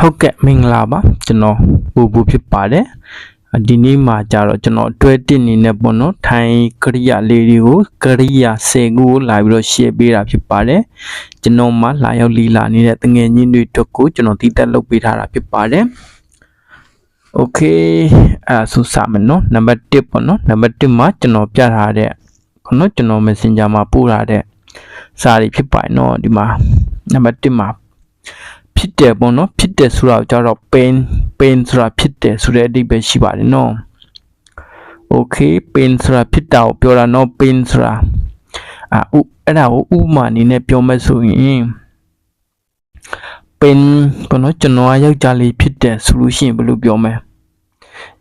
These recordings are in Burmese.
ဟုတ်ကဲ့မင်္ဂလာပါကျွန်တော်ဘူဘူဖြစ်ပါတယ်ဒီနေ့မှာကြတော့ကျွန်တော်အတွဲတစ်နေနဲ့ပေါ့နော်ထိုင်ကရိယာလေးတွေကိုကရိယာ10ခုကိုလာပြီးတော့ share ပေးတာဖြစ်ပါတယ်ကျွန်တော်မှလာရောက်လီလာနေတဲ့တငယ်ချင်းတွေအတွက်ကိုကျွန်တော်တည်တက်လုပ်ပေးထားတာဖြစ်ပါတယ်โอเคအဲဒါဆိုစမယ်နော်နံပါတ်1ပေါ့နော်နံပါတ်1မှာကျွန်တော်ပြထားတဲ့ခုနော်ကျွန်တော် Messenger မှာပို့ထားတဲ့စာတွေဖြစ်ပါတယ်နော်ဒီမှာနံပါတ်1မှာ ဖြစ်တယ်ပေါ့နော်ဖြစ်တယ်ဆိုတာကိုကြတော့ pain pain ဆိုတာဖြစ်တယ်ဆိုတဲ့အဓိပ္ပာယ်ရှိပါတယ်နော် okay pain ဆိုတာဖြစ်တာကိုပြောတာနော် pain ဆိုတာအာဥအဲ့ဒါကိုဥပမာအနေနဲ့ပြောမယ်ဆိုရင် pain ပေါ့နော်ကျွန်တော်ကယောက်ျားလေးဖြစ်တယ်ဆိုလို့ရှိရင်ဘယ်လိုပြောမလဲ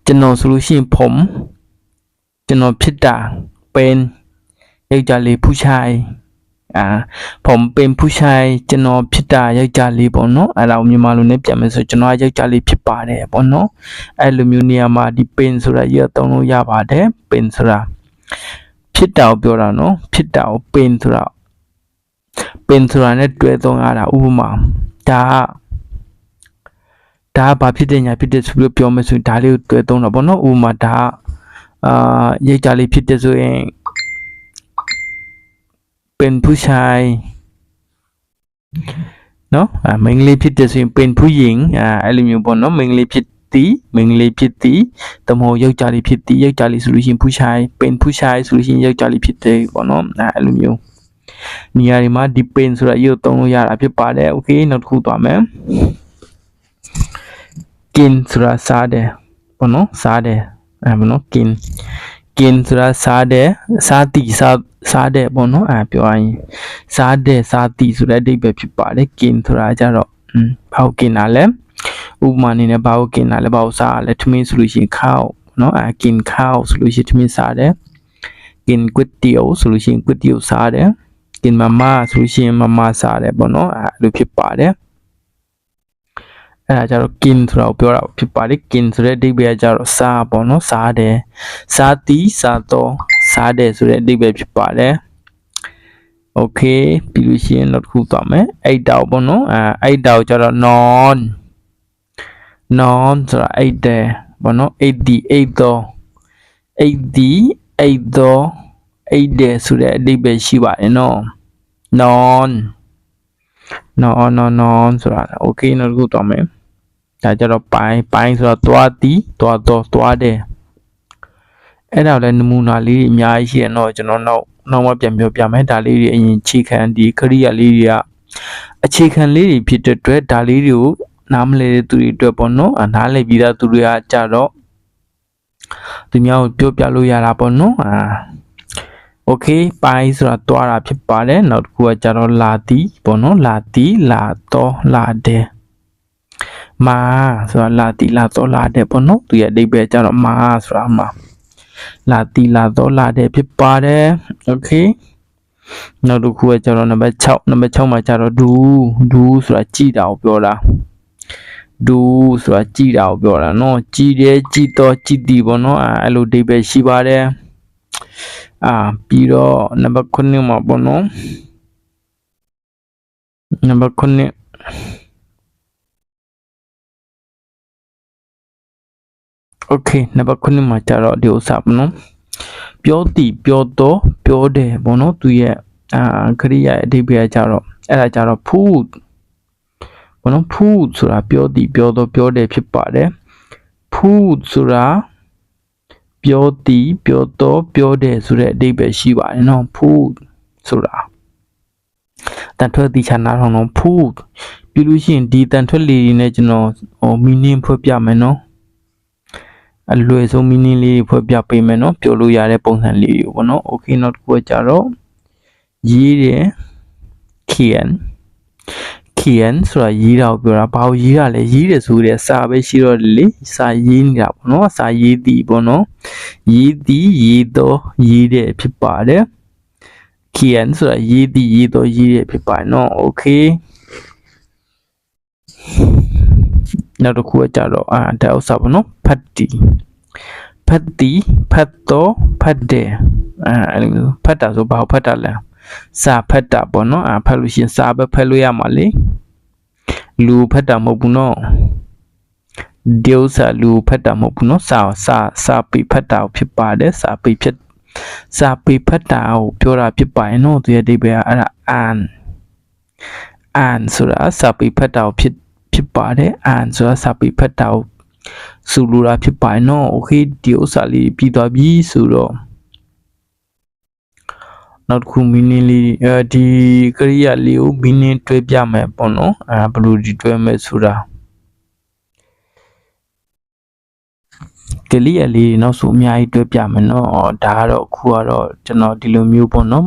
ကျွန်တော်ဆိုလို့ရှိရင်ผมကျွန်တော်ဖြစ်တာเป็นယောက်ျားလေးผู้ชาย อ่าผมเป็นผู้ชายကျွန်တော်ဖြစ်တာယောက်ျားလေးပေါ့နော်အဲ့ဒါကိုမြန်မာလိုနဲ့ပြန်မယ်ဆိုကျွန်တော်ကယောက်ျားလေးဖြစ်ပါတယ်ပေါ့နော်အဲ့လိုမျိုးနေရာမှာဒီเป็นဆိုတာရသုံးလို့ရပါတယ်เป็นဆိုတာဖြစ်တာကိုပြောတာနော်ဖြစ်တာကိုเป็นဆိုတာเป็นဆိုတာ ਨੇ တွဲသုံးရတာဥပမာဒါကဒါကဘာဖြစ်တဲ့ညာဖြစ်တဲ့ဆိုပြီးပြောမယ်ဆိုရင်ဒါလေးကိုတွဲသုံးတာပေါ့နော်ဥပမာဒါကအာယောက်ျားလေးဖြစ်တဲ့ဆိုရင် เป็นผู้ชายเนาะอ่ามิงลีဖြစ်တယ်ဆိုရင်เป็นผู้หญิงอ่าအဲ့လိုမျိုးပေါ့เนาะมิงลีဖြစ်သည်มิงลีဖြစ်သည်တမဟုတ်ယောက်ျားလေးဖြစ်သည်ယောက်ျားလေးဆိုလို့ရှိရင်ผู้ชายเป็นผู้ชายဆိုလို့ရှိရင်ယောက်ျားလေးဖြစ်တယ်ပေါ့เนาะอ่าအဲ့လိုမျိုးနေရာတွေမှာဒီ pen ဆိုတာရုပ်သုံးလို့ရတာဖြစ်ပါတယ်โอเคနောက်တစ်ခုသွားမယ် กินဆိုတာစားတယ်ပေါ့เนาะစားတယ်အဲပေါ့เนาะ กิน กินဆိုတာစားတယ်စားတိစားစားတယ်ပေါ့နော်အဲပြောရရင်စားတယ်စားတိဆိုတဲ့အဓိပ္ပာယ်ဖြစ်ပါတယ်กินဆိုတာကြတော့อืมဘာကိုกินတာလဲဥပမာအနေနဲ့ဘာကိုกินတာလဲဘာကိုစားရလဲထမင်းဆိုလို့ရှိရင်ข้าวနော်အဲกินข้าวဆိုလို့ရှိရင်ထမင်းစားတယ်กินก๋วยเตี๋ยวဆိုလို့ရှိရင်ก๋วยเตี๋ยวစားတယ်กินมาม่าဆိုလို့ရှိရင်มาม่าစားတယ်ပေါ့နော်အဲလိုဖြစ်ပါတယ် အဲ့ဒါကြတော့ กินဆိုတာကိုပြောတာဖြစ်ပါတယ် กินဆိုတဲ့အဓိပ္ပာယ်ကကြတော့စားပေါ့နော်စားတယ်စားသည်စားတော့စားတယ်ဆိုတဲ့အဓိပ္ပာယ်ဖြစ်ပါတယ်โอเคပြီးလို့ရှိရင်နောက်တစ်ခုသွားမယ်အိတ်တောက်ပေါ့နော်အဲအိတ်တောက်ကြတော့ non non ဆိုတာအိတ်တယ်ပေါ့နော်အိတ်ဒီအိတ်တော့အိတ်ဒီအိတ်တော့အိတ်တယ်ဆိုတဲ့အဓိပ္ပာယ်ရှိပါတယ်နော် non non non non ဆိုတာโอเคနောက်တစ်ခုသွားမယ် ဒါကြတော့ပိုင်းပိုင်းဆိုတော့သွားသည်သွားတော့သွားတယ်အဲ့ဒါလည်းနမူနာလေးတွေအများကြီးရှိရတော့ကျွန်တော်နောက်နောက်မှပြန်ပြောပြမယ်ဒါလေးတွေအရင်ခြေခံဒီခရိယာလေးတွေကအခြေခံလေးတွေဖြစ်တဲ့အတွက်ဒါလေးတွေကိုနားမလည်တဲ့သူတွေအတွက်ပေါ့နော်အနားလည်ပြီးသားသူတွေကကြတော့သူများကိုပြောပြလို့ရတာပေါ့နော်အာโอเคပိုင်းဆိုတာတွားတာဖြစ်ပါတယ်နောက်တစ်ခုကကြတော့လာတီပေါ့နော်လာတီလာတော့လာတယ် မာဆိုတာလာတီလာတော့လာတယ်ပေါ့နော်သူရဲ့အဓိပ္ပာယ်ကြတော့မာဆိုတာမှာလာတီလာတော့လာတယ်ဖြစ်ပါတယ်โอเคနောက်တစ်ခုကကျတော့နံပါတ်6နံပါတ်6မှာကျတော့ဒူဒူဆိုတာကြည်တာကိုပြောတာဒူဆိုတာကြည်တာကိုပြောတာเนาะကြည်တယ်ကြည်တော့ကြည်တီပေါ့เนาะအဲ့လိုအဓိပ္ပာယ်ရှိပါတယ်အာပြီးတော့နံပါတ်9မှာပေါ့နော်နံပါတ်9 okay နံပါတ်9မှာကြတော့ဒီဥစ္စာပေါ့နော်ပြောတည်ပြောတော့ပြောတယ်ပေါ့နော်သူရဲ့အာခရိယာအဓိပ္ပာယ်ကြတော့အဲ့ဒါကြတော့ food ပေါ့နော် food ဆိုတာပြောတည်ပြောတော့ပြောတယ်ဖြစ်ပါတယ် food ဆိုတာပြောတည်ပြောတော့ပြောတယ်ဆိုတဲ့အဓိပ္ပာယ်ရှိပါတယ်နော် food ဆိုတာတန်ထွက်တိချာနာထောင်တော့ food ပြီးလို့ရှိရင်ဒီတန်ထွက်လေးတွေနဲ့ကျွန်တော်ဟို meaning ဖွင့်ပြမယ်နော် အလွယ်ဆုံး meaning လေးတွေဖွဲ့ပြပေးမယ်နော်ပြောလို့ရတဲ့ပုံစံလေးတွေပေါ့နော် okay နောက်တစ်ခုကကြတော့ရေးတယ် can can ဆိုတာရေးတာကိုပြောတာဘာကိုရေးတာလဲရေးတယ်ဆိုတဲ့စာပဲရှိတော့လေစာရေးနေတာပေါ့နော်စာရေးသည်ပေါ့နော်ရေးသည်ရေးတော့ရေးတယ်ဖြစ်ပါတယ် can ဆိုတာရေးသည်ရေးတော့ရေးတယ်ဖြစ်ပါနော် okay နောက်တစ်ခုကကြတော့အာဒါဥစ္စာပေါ့နော်ဖတ်တီဖတ်တီဖတ်တော့ဖတ်တယ်အာအဲ့လိုဖတ်တာဆိုဘာကိုဖတ်တာလဲစာဖတ်တာပေါ့နော်အာဖတ်လို့ရှရင်စာပဲဖတ်လို့ရမှာလေလူဖတ်တာမဟုတ်ဘူးနော်ဒီဥစ္စာလူဖတ်တာမဟုတ်ဘူးနော်စာစာစာပေဖတ်တာကိုဖြစ်ပါတယ်စာပေဖြစ်စာပေဖတ်တာကိုပြောတာဖြစ်ပါရဲ့နော်သူရဲ့အဓိပ္ပာယ်ကအဲ့ဒါအန်အန်ဆိုတာစာပေဖတ်တာကိုဖြစ် ဖြစ်ပါတယ် and ဆိုတာစာပေဖတ်တာကိုဆိုလိုတာဖြစ်ပါတယ်နော် okay ဒီဥစ္စာလေးပြီးသွားပြီဆိုတော့နောက်တစ်ခု meaning လေးအဲဒီကရိယာလေးကို meaning တွဲပြမယ်ပေါ့နော်အဲဘယ်လိုဒီတွဲမယ်ဆိုတာကလေးအလေးနောက်ဆိုအများကြီးတွဲပြမယ်နော်ဒါကတော့အခုကတော့ကျွန်တော်ဒီလိုမျိုးပေါ့နော်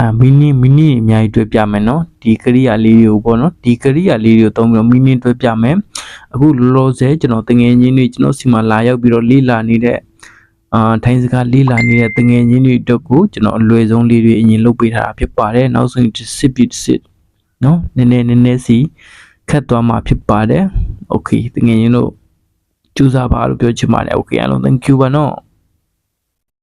အာမီနီမီနီအများကြီးတွဲပြမယ်နော်ဒီကရိယာလေးတွေကိုပေါ့နော်ဒီကရိယာလေးတွေကိုသုံးပြီးတော့မီနီတွဲပြမယ်အခုလောလောဆယ်ကျွန်တော်တငယ်ချင်းတွေကျွန်တော်စီမှာလာရောက်ပြီးတော့လေးလာနေတဲ့အာထိုင်းစကားလေးလာနေတဲ့တငယ်ချင်းတွေအတွက်ကိုကျွန်တော်အလွယ်ဆုံးလေးတွေအရင်လုပ်ပေးထားတာဖြစ်ပါတယ်နောက်ဆုံးစစ်ပြီးစစ်နော်နည်းနည်းနည်းနည်းစီခတ်သွားမှာဖြစ်ပါတယ်โอเคတငယ်ချင်းတို့ကြိုးစားပါလို့ပြောချင်ပါတယ်โอเคအားလုံး thank you ပါနော်